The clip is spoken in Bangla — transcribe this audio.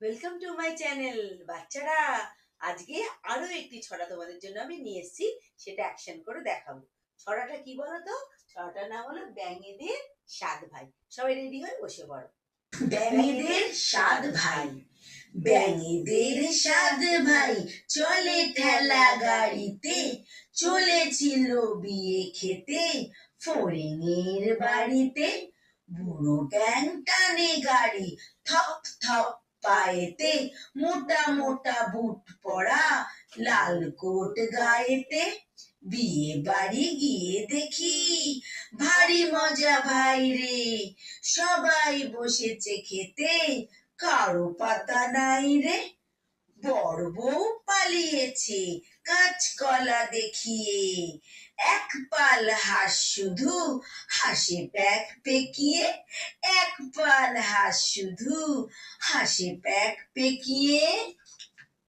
ওয়েলকাম টু মাই চ্যানেল বাচ্চারা, আজকে আরও একটি ছড়া তোমাদের জন্য আমি নিয়ে এসেছি, সেটা অ্যাকশন করে দেখাবো। ছড়াটা কি বলো তো ছড়াটার নাম হলো ব্যাঙেদের সাত ভাই। সবাই রেডি হয়ে বসে পড়ো। ব্যাঙেদের সাত ভাই। ব্যাঙেদের সাত ভাই চলে ঠেলা গাড়িতে, চলেছিল বিয়ে খেতে ফড়িংয়ের বাড়িতে। বুড়ো ব্যাং টানে গাড়ি, থপ থপ পায়েতে মোটা মোটা বুট পরা লাল কোট গায়েতে। বিয়ে বাড়ি গিয়ে দেখি ভারী মজা ভাই রে। সবাই বসেছে খেতে, কারও পাতা নাই রে। বড় বউ পালিয়েছে কাঁচকলা দেখিয়ে। এক পাল হাস শুধু হাসে প্যাক পেকিয়ে এক পাল হাঁস শুধু হাসে প্যাক পেকিয়ে